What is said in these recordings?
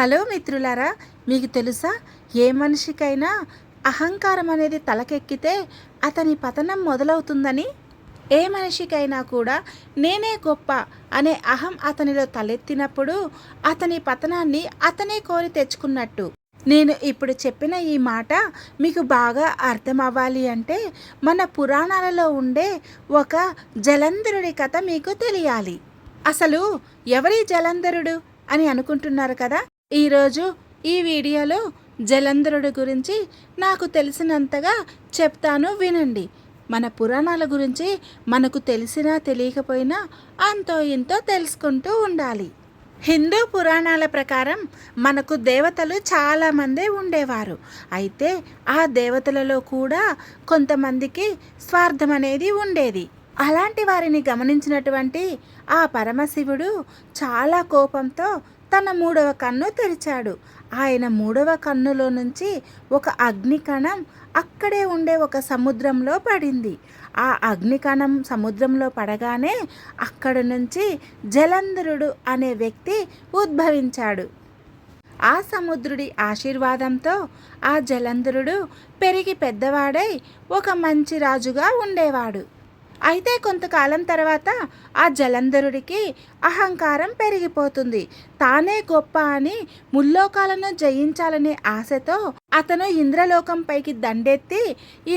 Hello మిత్రులారా మీకు తెలుసా? ఏ మనిషికైనా అహంకారం అనేది తలకెక్కితే అతని పతనం మొదలవుతుందని? ఏ మనిషికైనా కూడా నేనే గొప్ప అనే అహం అతనిలో తలెత్తినప్పుడు అతని పతనాన్ని అతనే కోరి తెచ్చుకున్నట్టు. నేను ఇప్పుడు చెప్పిన ఈ మాట మీకు బాగా అర్థం అవ్వాలి అంటే మన పురాణాలలో ఉండే ఒక జలంధరుడి కథ మీకు తెలియాలి. అసలు ఎవరి జలంధరుడు అని అనుకుంటున్నారు కదా? ఈరోజు ఈ వీడియోలో జలంధరుడు గురించి నాకు తెలిసినంతగా చెప్తాను వినండి. మన పురాణాల గురించి మనకు తెలిసినా తెలియకపోయినా అంతో ఇంతో తెలుసుకుంటూ ఉండాలి. హిందూ పురాణాల ప్రకారం మనకు దేవతలు చాలామందే ఉండేవారు. అయితే ఆ దేవతలలో కూడా కొంతమందికి స్వార్థం అనేది ఉండేది. అలాంటి వారిని గమనించినటువంటి ఆ పరమశివుడు చాలా కోపంతో తన మూడవ కన్ను తెరిచాడు. ఆయన మూడవ కన్నులో నుంచి ఒక అగ్నికణం అక్కడే ఉండే ఒక సముద్రంలో పడింది. ఆ అగ్నికణం సముద్రంలో పడగానే అక్కడ నుంచి జలంధరుడు అనే వ్యక్తి ఉద్భవించాడు. ఆ సముద్రుడి ఆశీర్వాదంతో ఆ జలంధరుడు పెరిగి పెద్దవాడై ఒక మంచి రాజుగా ఉండేవాడు. అయితే కొంతకాలం తర్వాత ఆ జలంధరుడికి అహంకారం పెరిగిపోతుంది. తానే గొప్ప అని ముల్లోకాలను జయించాలనే ఆశతో అతను ఇంద్రలోకంపైకి దండెత్తి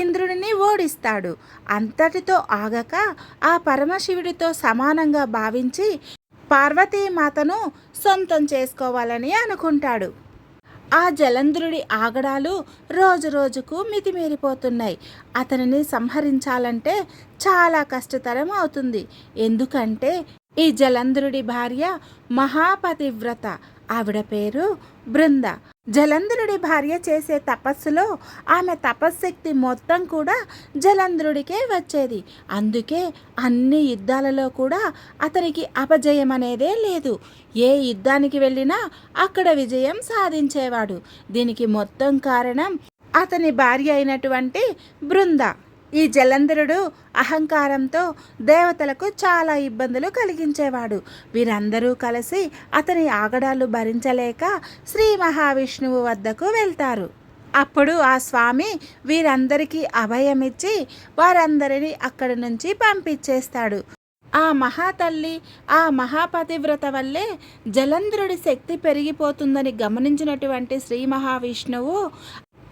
ఇంద్రుడిని ఓడిస్తాడు. అంతటితో ఆగక ఆ పరమశివుడితో సమానంగా భావించి పార్వతీమాతను సొంతం చేసుకోవాలని అనుకుంటాడు. ఆ జలంధ్రుడి ఆగడాలు రోజు రోజుకు మితిమీరిపోతున్నాయి. అతనిని సంహరించాలంటే చాలా కష్టతరం అవుతుంది. ఎందుకంటే ఈ జలంధ్రుడి భార్య మహాపతివ్రత. ఆవిడ పేరు బృంద. జలంధ్రుడి భార్య చేసే తపస్సులో ఆమె తపశ్శక్తి మొత్తం కూడా జలంధ్రుడికే వచ్చేది. అందుకే అన్ని యుద్ధాలలో కూడా అతనికి అపజయం అనేదే లేదు. ఏ యుద్ధానికి వెళ్ళినా అక్కడ విజయం సాధించేవాడు. దీనికి మొత్తం కారణం అతని భార్య అయినటువంటి బృంద. ఈ జలంధరుడు అహంకారంతో దేవతలకు చాలా ఇబ్బందులు కలిగించేవాడు. వీరందరూ కలిసి అతని ఆగడాలు భరించలేక శ్రీ మహావిష్ణువు వద్దకు వెళ్తారు. అప్పుడు ఆ స్వామి వీరందరికీ అభయమిచ్చి వారందరినీ అక్కడి నుంచి పంపించేస్తాడు. ఆ మహాతల్లి ఆ మహాపతివ్రత వల్లే జలంధ్రుడి శక్తి పెరిగిపోతుందని గమనించినటువంటి శ్రీ మహావిష్ణువు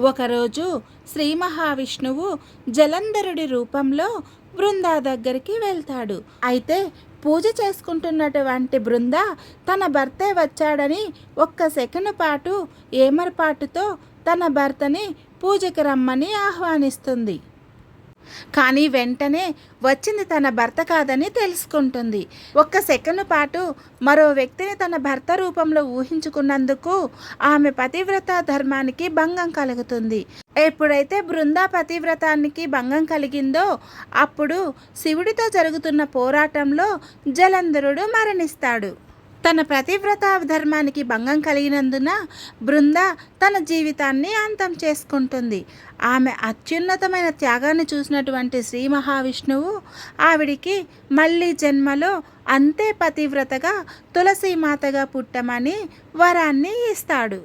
ఒకరోజు శ్రీ మహావిష్ణువు జలంధరుడి రూపంలో బృందా దగ్గరికి వెళ్తాడు. అయితే పూజ చేసుకుంటున్నటువంటి బృంద తన భర్తే వచ్చాడని ఒక్క సెకండ్ పాటు ఏమర్పాటుతో తన భర్తని పూజకి రమ్మని ఆహ్వానిస్తుంది. కానీ వెంటనే వచ్చింది తన భర్త కాదని తెలుసుకుంటుంది. ఒక్క సెకండ్ పాటు మరో వ్యక్తిని తన భర్త రూపంలో ఊహించుకున్నందుకు ఆమె పతివ్రత ధర్మానికి భంగం కలుగుతుంది. ఎప్పుడైతే బృందా పతివ్రతానికి భంగం కలిగిందో అప్పుడు శివుడితో జరుగుతున్న పోరాటంలో జలంధరుడు మరణిస్తాడు. తన ప్రతివ్రత ధర్మానికి భంగం కలిగినందున బృంద తన జీవితాన్ని అంతం చేసుకుంటుంది. ఆమె అత్యున్నతమైన త్యాగాన్ని చూసినటువంటి శ్రీ మహావిష్ణువు ఆవిడికి మళ్ళీ జన్మలో అంతే పతివ్రతగా తులసీమాతగా పుట్టమని వరాన్ని ఇస్తాడు.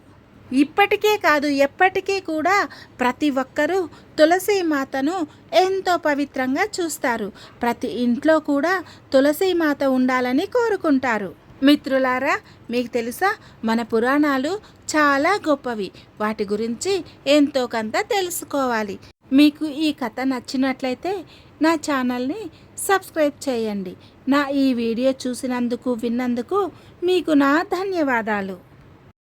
ఇప్పటికే కాదు ఎప్పటికీ కూడా ప్రతి ఒక్కరూ తులసీమాతను ఎంతో పవిత్రంగా చూస్తారు. ప్రతి ఇంట్లో కూడా తులసీమాత ఉండాలని కోరుకుంటారు. మిత్రులారా మీకు తెలుసా? మన పురాణాలు చాలా గొప్పవి. వాటి గురించి ఎంతో కొంత తెలుసుకోవాలి. మీకు ఈ కథ నచ్చినట్లయితే నా ఛానల్ని సబ్స్క్రైబ్ చేయండి. నా ఈ వీడియో చూసినందుకు విన్నందుకు మీకు నా ధన్యవాదాలు.